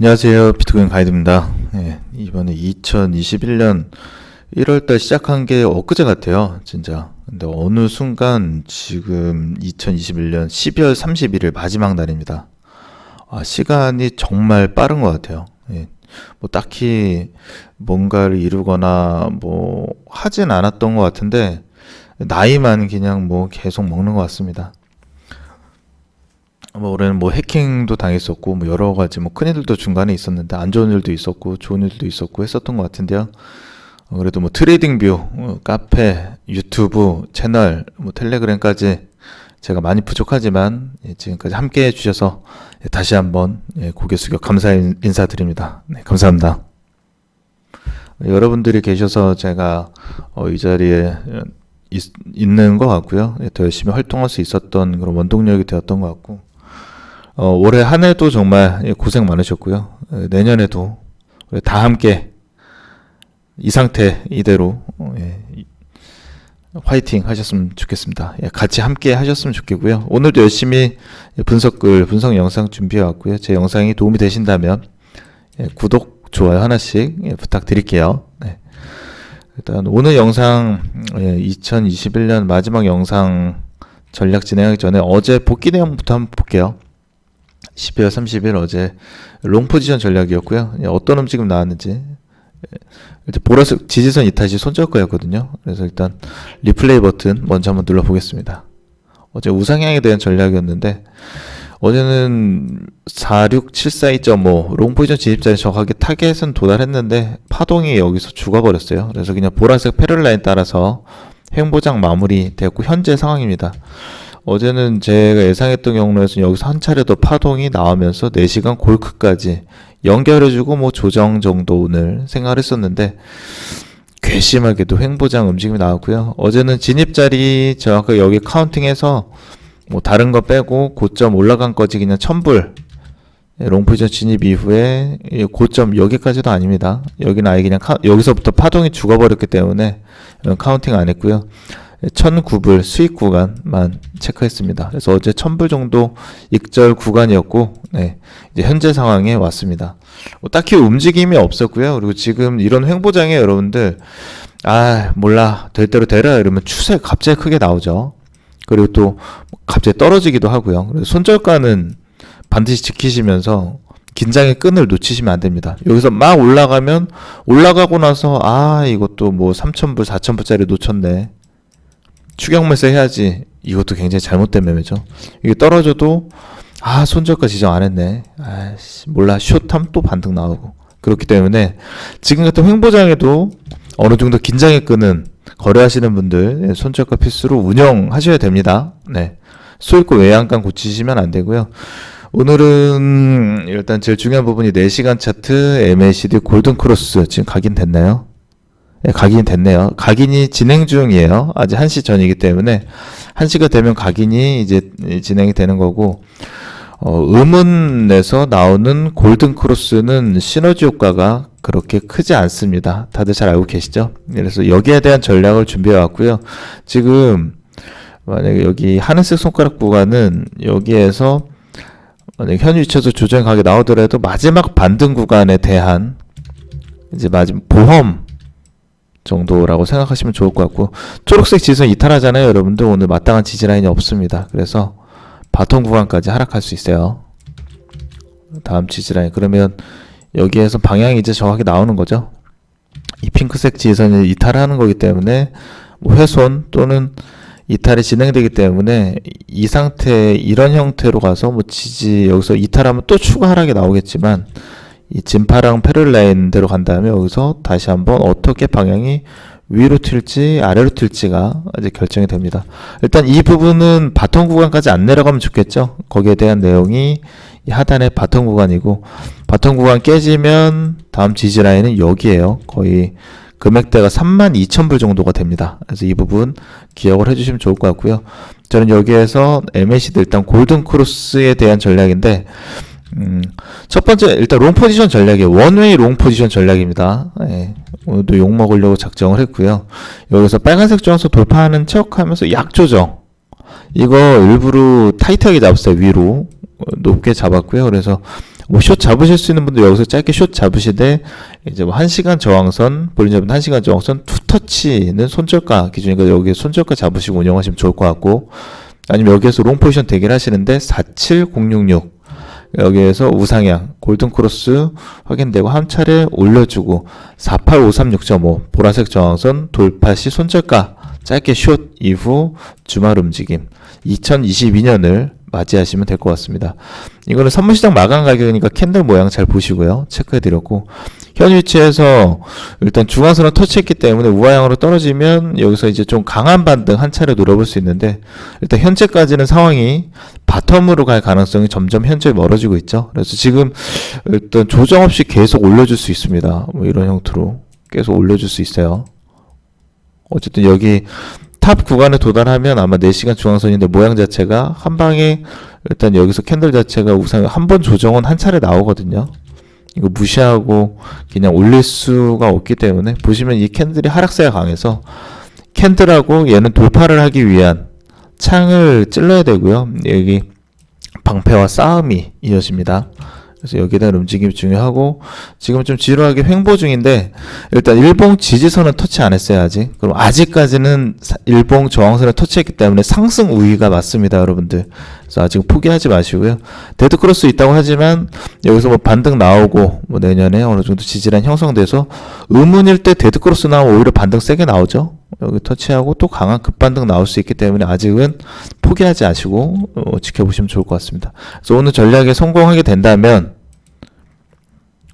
안녕하세요. 비트코인 가이드입니다. 예, 이번에 2021년 1월달 시작한 게 엊그제 같아요. 진짜. 근데 어느 순간 지금 2021년 12월 31일 마지막 날입니다. 아, 시간이 정말 빠른 것 같아요. 예, 뭐 딱히 뭔가를 이루거나 뭐 하진 않았던 것 같은데 나이만 그냥 뭐 계속 먹는 것 같습니다. 뭐 올해는 뭐 해킹도 당했었고 뭐 여러 가지 뭐 큰일도 중간에 있었는데 안 좋은 일도 있었고 좋은 일도 있었고 했었던 것 같은데요. 어, 그래도 뭐 트레이딩 뷰, 어, 카페, 유튜브 채널, 뭐 텔레그램까지 제가 많이 부족하지만 예, 지금까지 함께 해주셔서 예, 다시 한번 예, 고개 숙여 감사 인- 인사드립니다. 네, 감사합니다. 여러분들이 계셔서 제가 어, 이 자리에 어, 있, 있는 것 같고요. 예, 더 열심히 활동할 수 있었던 그런 원동력이 되었던 것 같고 어, 올해 한 해도 정말 예, 고생 많으셨고요. 예, 내년에도 다 함께 이 상태 이대로 어, 예, 이- 화이팅 하셨으면 좋겠습니다. 예, 같이 함께 하셨으면 좋겠고요. 오늘도 열심히 예, 분석글, 분석 영상 준비해 왔고요. 제 영상이 도움이 되신다면 예, 구독, 좋아요 하나씩 예, 부탁드릴게요. 네. 일단 오늘 영상 예, 2021년 마지막 영상 전략 진행하기 전에 어제 복귀 내용부터 한번 볼게요. 12월 30일 어제 롱 포지션 전략이었고요. 예, 어떤 움직임 나왔는지 예, 일단 보라색 지지선 이탈시 손절가였거든요. 그래서 일단 리플레이 버튼 먼저 한번 눌러 보겠습니다. 어제 우상향에 대한 전략이었는데 어제는 46742.5 롱포지션 진입자리 정확하게 타겟은 도달했는데 파동이 여기서 죽어버렸어요. 그래서 그냥 보라색 패럴라인 따라서 횡보장 마무리 됐고 현재 상황입니다. 어제는 제가 예상했던 경로에서 여기서 한 차례 더 파동이 나오면서 4시간 골크까지 연결해주고 뭐 조정 정도 오늘 생각했었는데 괘씸하게도 횡보장 움직임이 나왔고요. 어제는 진입자리 정확하게 여기 카운팅해서 뭐 다른 거 빼고 고점 올라간 거지 그냥 천불 예, 롱포지션 진입 이후에 이 고점 여기까지도 아닙니다. 여기는 아예 그냥 카, 여기서부터 파동이 죽어버렸기 때문에 카운팅 안 했고요. 1009불 수익 구간만 체크했습니다. 그래서 어제 1000불 정도 익절 구간이었고, 네, 이제 현재 상황에 왔습니다. 뭐 딱히 움직임이 없었고요. 그리고 지금 이런 횡보장에 여러분들, 아, 몰라. 될 대로 되라. 이러면 추세 갑자기 크게 나오죠. 그리고 또 갑자기 떨어지기도 하고요. 그래서 손절가는 반드시 지키시면서 긴장의 끈을 놓치시면 안 됩니다. 여기서 막 올라가면 올라가고 나서 아 이것도 뭐 3,000불, 4,000불짜리 놓쳤네. 추격 매수 해야지. 이것도 굉장히 잘못된 매매죠. 이게 떨어져도 아 손절가 지정 안 했네. 아씨 몰라 숏하면 또 반등 나오고 그렇기 때문에 지금 같은 횡보장에도 어느 정도 긴장의 끈은 거래하시는 분들 예, 손절가 필수로 운영하셔야 됩니다. 네. 수익고 외양간 고치시면 안 되고요. 오늘은 일단 제일 중요한 부분이 4시간 차트 MACD 골든 크로스 지금 각인 됐나요? 네, 각인이 됐네요. 각인이 진행 중이에요. 아직 1시 전이기 때문에 1시가 되면 각인이 이제 진행이 되는 거고 어, 음운에서 나오는 골든 크로스는 시너지 효과가 그렇게 크지 않습니다. 다들 잘 알고 계시죠? 그래서 여기에 대한 전략을 준비해 왔고요. 지금 만약에 여기 하늘색 손가락 구간은 여기에서 만약에 현 위치에서 조정 가게 나오더라도 마지막 반등 구간에 대한 이제 마지막 보험 정도라고 생각하시면 좋을 것 같고 초록색 지선 이탈하잖아요 여러분들. 오늘 마땅한 지지라인이 없습니다. 그래서 바텀 구간까지 하락할 수 있어요. 다음 지지라인. 그러면 여기에서 방향이 이제 정확히 나오는 거죠? 이 핑크색 지선이 이탈하는 거기 때문에 뭐 훼손 또는 이탈이 진행되기 때문에 이 상태 이런 형태로 가서 뭐 지지 여기서 이탈하면 또 추가 하락이 나오겠지만 이 진파랑 패럴라인대로 간다면 여기서 다시 한번 어떻게 방향이 위로 튈지 아래로 튈지가 이제 결정이 됩니다. 일단 이 부분은 바텀 구간까지 안 내려가면 좋겠죠. 거기에 대한 내용이 이 하단의 바텀 구간이고 바텀 구간 깨지면 다음 지지 라인은 여기에요. 거의 금액대가 32,000불 정도가 됩니다. 그래서 이 부분 기억을 해주시면 좋을 것 같고요. 저는 여기에서 MACD 일단 골든 크로스에 대한 전략인데 음, 첫 번째 일단 롱 포지션 전략이에요. 원웨이 롱 포지션 전략입니다. 예, 오늘도 욕 먹으려고 작정을 했고요. 여기서 빨간색 저항선 돌파하는 척하면서 약 조정. 이거 일부러 타이트하게 잡았어요. 위로 어, 높게 잡았고요. 그래서 뭐숏 잡으실 수 있는 분들 여기서 짧게 숏 잡으시되 이제 뭐 1시간 저항선 볼린잡은 1시간 저항선 투터치는 손절가 기준이니까 여기 손절가 잡으시고 운영하시면 좋을 것 같고 아니면 여기에서 롱 포지션 대기를 하시는데 47066 여기에서 우상향 골든 크로스 확인되고 한 차례 올려주고 48536.5 보라색 저항선 돌파 시 손절가 짧게 숏 이후 주말 움직임 2022년을 맞이하시면 될 것 같습니다. 이거는 선물시장 마감 가격이니까 캔들 모양 잘 보시고요. 체크해 드렸고 현 위치에서 일단 중앙선을 터치했기 때문에 우하향으로 떨어지면 여기서 이제 좀 강한 반등 한 차례 노려볼 수 있는데 일단 현재까지는 상황이 바텀으로 갈 가능성이 점점 현재 멀어지고 있죠. 그래서 지금 일단 조정 없이 계속 올려줄 수 있습니다. 뭐 이런 형태로 계속 올려줄 수 있어요. 어쨌든 여기 탑 구간에 도달하면 아마 4시간 중앙선인데 모양 자체가 한 방에 일단 여기서 캔들 자체가 우상 한번 조정은 한 차례 나오거든요. 이거 무시하고 그냥 올릴 수가 없기 때문에 보시면 이 캔들이 하락세가 강해서 캔들하고 얘는 돌파를 하기 위한 창을 찔러야 되고요. 여기 방패와 싸움이 이어집니다. 그래서 여기에 대한 움직임이 중요하고 지금 좀 지루하게 횡보 중인데 일단 일봉 지지선은 터치 안 했어요 아직 그럼 아직까지는 사- 일봉 저항선을 터치했기 때문에 상승 우위가 맞습니다 여러분들. 그래서 아직 포기하지 마시고요. 데드크로스 있다고 하지만 여기서 뭐 반등 나오고 뭐 내년에 어느 정도 지지란 형성돼서 의문일 때 데드크로스 나오면 오히려 반등 세게 나오죠 여기 터치하고 또 강한 급반등 나올 수 있기 때문에 아직은 포기하지 마시고 어, 지켜보시면 좋을 것 같습니다. 그래서 오늘 전략에 성공하게 된다면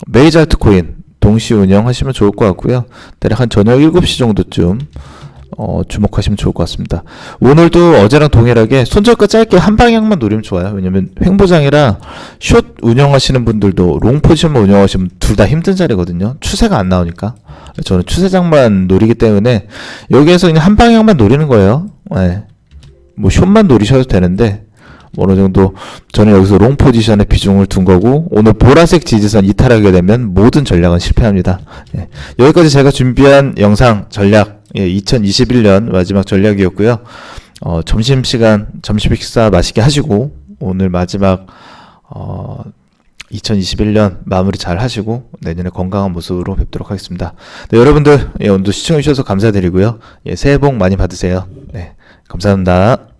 메이저 알트코인 동시 운영하시면 좋을 것 같고요. 대략 한 저녁 7시 정도쯤 어, 주목하시면 좋을 것 같습니다. 오늘도 어제랑 동일하게 손절가 짧게 한 방향만 노리면 좋아요. 왜냐면 횡보장이라 숏 운영하시는 분들도 롱 포지션만 운영하시면 둘 다 힘든 자리거든요. 추세가 안 나오니까. 저는 추세장만 노리기 때문에 여기에서 그냥 한 방향만 노리는 거예요. 네. 뭐 숏만 노리셔도 되는데 뭐 어느 정도 저는 여기서 롱 포지션에 비중을 둔 거고 오늘 보라색 지지선 이탈하게 되면 모든 전략은 실패합니다. 예. 여기까지 제가 준비한 영상 전략 예, 2021년 마지막 전략이었고요. 어, 점심 시간 점심 식사 맛있게 하시고 오늘 마지막 어, 2021년 마무리 잘 하시고 내년에 건강한 모습으로 뵙도록 하겠습니다. 네, 여러분들 예, 오늘도 시청해 주셔서 감사드리고요. 예, 새해 복 많이 받으세요. 네, 감사합니다.